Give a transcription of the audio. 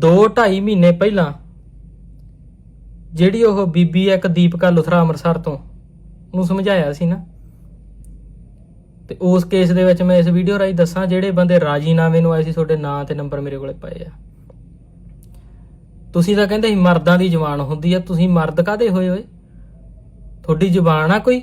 2 2.5 ਮਹੀਨੇ ਪਹਿਲਾਂ ਜਿਹੜੀ ਉਹ ਬੀਬੀ ਹੈ ਇੱਕ ਦੀਪਕਾ ਲੁਥਰਾ ਅੰਮ੍ਰਿਤਸਰ ਤੋਂ, ਉਹਨੂੰ ਸਮਝਾਇਆ ਸੀ ਨਾ। ਤੇ ਉਸ ਕੇਸ ਦੇ ਵਿੱਚ ਮੈਂ ਇਸ ਵੀਡੀਓ ਰਾਹੀਂ ਦੱਸਾਂ, ਜਿਹੜੇ ਬੰਦੇ ਰਾਜੀਨਾਮੇ ਨੂੰ ਆਏ ਸੀ, ਤੁਹਾਡੇ ਨਾਂ ਤੇ ਨੰਬਰ ਮੇਰੇ ਕੋਲੇ ਪਏ ਆ। ਤੁਸੀਂ ਤਾਂ ਕਹਿੰਦੇ ਸੀ ਮਰਦਾਂ ਦੀ ਜ਼ੁਬਾਨ ਹੁੰਦੀ ਆ, ਤੁਸੀਂ ਮਰਦ ਕਾਦੇ ਹੋਏ ਹੋਏ? ਤੁਹਾਡੀ ਜ਼ੁਬਾਨ ਆ ਕੋਈ?